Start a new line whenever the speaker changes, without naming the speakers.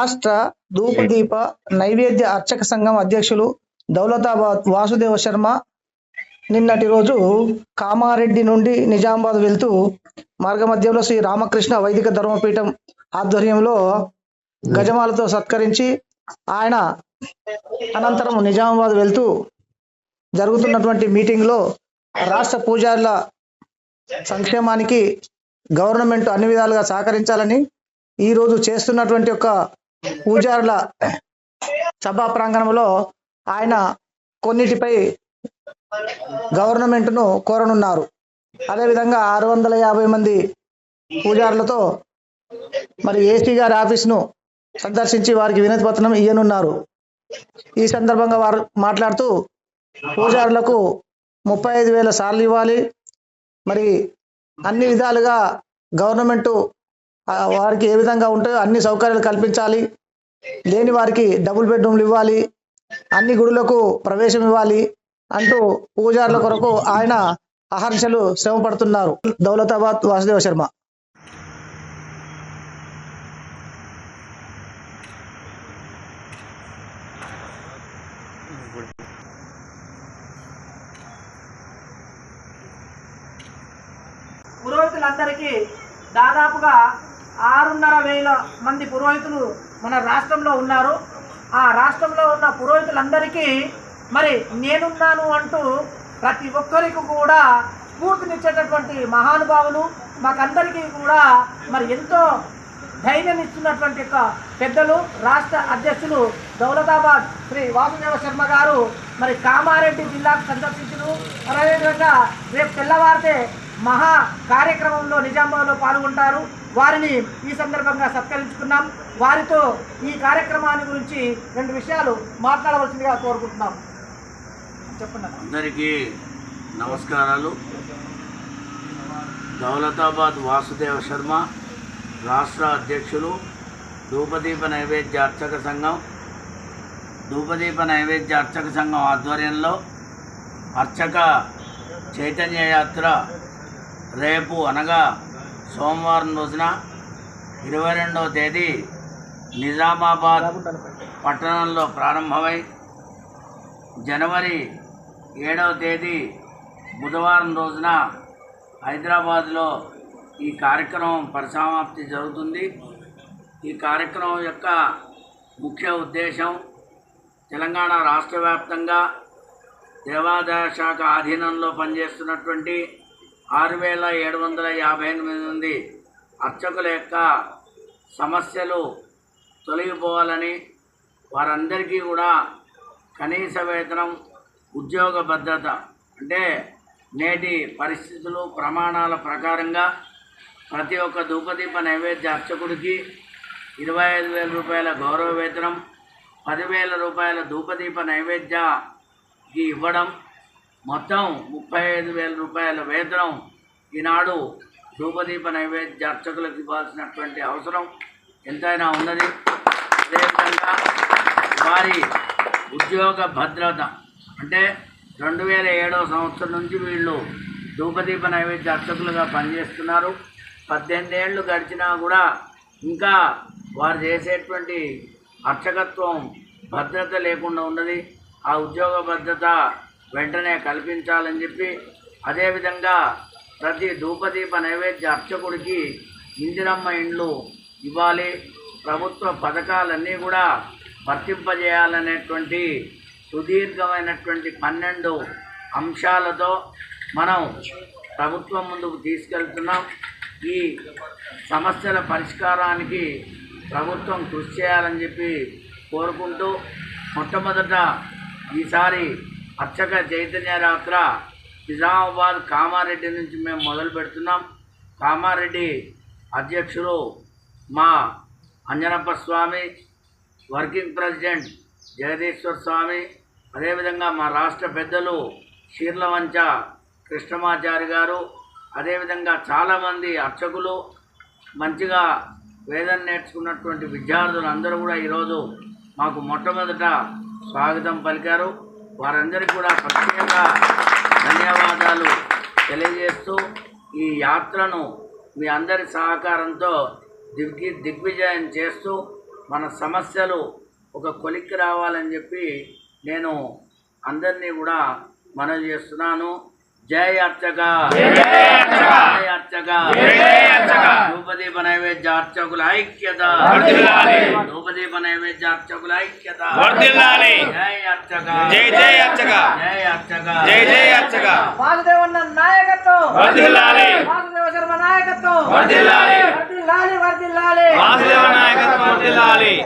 రాష్ట్ర ధూపదీప నైవేద్య అర్చక సంఘం అధ్యక్షులు దౌలతాబాద్ వాసుదేవ శర్మ నిన్నటి రోజు కామారెడ్డి నుండి నిజామాబాద్ వెళ్తూ మార్గమధ్యంలో శ్రీ రామకృష్ణ వైదిక ధర్మపీఠం ఆధ్వర్యంలో గజమాలతో సత్కరించి ఆయన అనంతరం నిజామాబాద్ వెళ్తూ జరుగుతున్నటువంటి మీటింగ్లో రాష్ట్ర పూజారుల సంక్షేమానికి గవర్నమెంట్ అన్ని విధాలుగా సహకరించాలని ఈరోజు చేస్తున్నటువంటి ఒక పూజారుల సభా ప్రాంగణంలో ఆయన కొన్నిటిపై గవర్నమెంట్ను కోరనున్నారు. అదేవిధంగా ఆరు వందల యాభై మంది పూజారులతో మరి ఏసీ గారి ఆఫీస్ను సందర్శించి వారికి వినతి పత్రం ఇయ్యనున్నారు. ఈ సందర్భంగా వారు మాట్లాడుతూ పూజారులకు ముప్పై ఐదు వేల సార్లు ఇవ్వాలి. మరి అన్ని విధాలుగా గవర్నమెంట్ వారికి ఏ విధంగా ఉంటాయో అన్ని సౌకర్యాలు కల్పించాలి. లేని వారికి డబుల్ బెడ్రూమ్లు ఇవ్వాలి అన్ని గుడులకు ప్రవేశం ఇవ్వాలి అంటూ పూజారుల కొరకు ఆయన అహర్షలు శ్రమ పడుతున్నారు. దౌలతాబాద్ వాసుదేవ శర్మ.
పురోహితులందరికీ దాదాపుగా ఆరున్నర వేల మంది పురోహితులు మన రాష్ట్రంలో ఉన్నారు. ఆ రాష్ట్రంలో ఉన్న పురోహితులందరికీ మరి నేనున్నాను అంటూ ప్రతి ఒక్కరికి కూడా స్ఫూర్తినిచ్చేటటువంటి మహానుభావులు మాకందరికీ కూడా మరి ఎంతో ధైర్యం ఇస్తున్నటువంటి యొక్క పెద్దలు రాష్ట్ర అధ్యక్షులు దౌలతాబాద్ శ్రీ వాసుదేవ శర్మ గారు మరి కామారెడ్డి జిల్లాకు సందర్శించరు అదేవిధంగా రేపు తెల్లవారితే మహా కార్యక్రమంలో నిజామాబాద్లో పాల్గొంటారు. వారిని ఈ సందర్భంగా సత్కరించుకున్నాం. వారితో ఈ కార్యక్రమాన్ని గురించి రెండు విషయాలు మాట్లాడవలసిందిగా కోరుకుంటున్నాం. చెప్పండి
అందరికీ నమస్కారాలు. దౌలతాబాద్ వాసుదేవ శర్మ రాష్ట్ర అధ్యక్షులు ధూపదీప నైవేద్య అర్చక సంఘం ధూపదీప నైవేద్య అర్చక సంఘం ఆధ్వర్యంలో అర్చక చైతన్య యాత్ర రేపు అనగా సోమవారం రోజున ఇరవై రెండవ తేదీ నిజామాబాద్ పట్టణంలో ప్రారంభమై జనవరి ఏడవ తేదీ బుధవారం రోజున హైదరాబాద్లో ఈ కార్యక్రమం పరిసమాప్తి జరుగుతుంది. ఈ కార్యక్రమం యొక్క ముఖ్య ఉద్దేశం తెలంగాణ రాష్ట్ర వ్యాప్తంగా దేవాదాయ శాఖ ఆధీనంలో పనిచేస్తున్నటువంటి ఆరు వేల ఏడు వందల యాభై ఎనిమిది మంది అర్చకుల యొక్క సమస్యలు తొలగిపోవాలని వారందరికీ కూడా కనీస వేతనం ఉద్యోగ భద్రత అంటే నేటి పరిస్థితులు ప్రమాణాల ప్రకారంగా ప్రతి ఒక్క ధూపదీప నైవేద్య అర్చకుడికి ఇరవై ఐదు వేల రూపాయల గౌరవ వేతనం పదివేల రూపాయల ధూపదీప నైవేద్యకి ఇవ్వడం మొత్తం ముప్పై ఐదు వేల రూపాయల వేతనం ఈనాడు ధూపదీప నైవేద్య అర్చకులకు ఇవ్వాల్సినటువంటి అవసరం ఎంతైనా ఉన్నది. అదేవిధంగా వారి ఉద్యోగ భద్రత. అంటే రెండు వేల ఏడవ సంవత్సరం నుంచి వీళ్ళు ధూపదీప నైవేద్య అర్చకులుగా పనిచేస్తున్నారు. పద్దెనిమిది ఏళ్ళు గడిచినా కూడా ఇంకా వారు చేసేటువంటి అర్చకత్వం భద్రత లేకుండా ఉన్నది. ఆ ఉద్యోగ భద్రత వెంటనే కల్పించాలని చెప్పి అదేవిధంగా ప్రతి ధూపదీప నైవేద్య అర్చకుడికి ఇందిరమ్మ ఇండ్లు ఇవ్వాలి. ప్రభుత్వ పథకాలన్నీ కూడా వర్తింపజేయాలనేటువంటి సుదీర్ఘమైనటువంటి పన్నెండు అంశాలతో మనం ప్రభుత్వం ముందుకు తీసుకెళ్తున్నాం. ఈ సమస్యల పరిష్కారానికి ప్రభుత్వం కృషి చేయాలని చెప్పి కోరుకుంటూ మొట్టమొదట ఈసారి అర్చక చైతన్య యాత్ర నిజామాబాద్ కామారెడ్డి నుంచి మేము మొదలు పెడుతున్నాం. కామారెడ్డి అధ్యక్షులు మా అంజనప్ప స్వామి వర్కింగ్ ప్రెసిడెంట్ జగదీశ్వర్ స్వామి అదేవిధంగా మా రాష్ట్ర పెద్దలు శీర్లవంచ కృష్ణమాచారి గారు అదేవిధంగా చాలామంది అర్చకులు మంచిగా వేదన నేర్చుకున్నటువంటి విద్యార్థులు అందరూ కూడా ఈరోజు మాకు మొట్టమొదట స్వాగతం పలికారు. వారందరికీ కూడా ప్రత్యేక ధన్యవాదాలు తెలియజేస్తూ ఈ యాత్రను మీ అందరి సహకారంతో దిగ్గి దిగ్విజయం చేస్తూ మన సమస్యలు ఒక కొలిక్కి రావాలని చెప్పి నేను అందరినీ కూడా మనవి చేస్తున్నాను. జై అర్చక. జై అర్చక. ధూపదీప నైవేద్య అర్చకుల ఐక్యత. ధూపదీప నైవేద్య అర్చకుల ఐక్యత.
వర్ధిల్లాలి.
జై అర్చక.
జై జై అర్చక.
జై అర్చక.
జై జై అర్చక.
వాసుదేవన్న నాయకత్వం. వాసుదేవ శర్మ నాయకత్వం.
వర్ధిల్లాలి.
వర్ధిల్లాలి వర్ధిల్లాలి.
వాసుదేవ నాయకత్వం వర్ధిల్లాలి.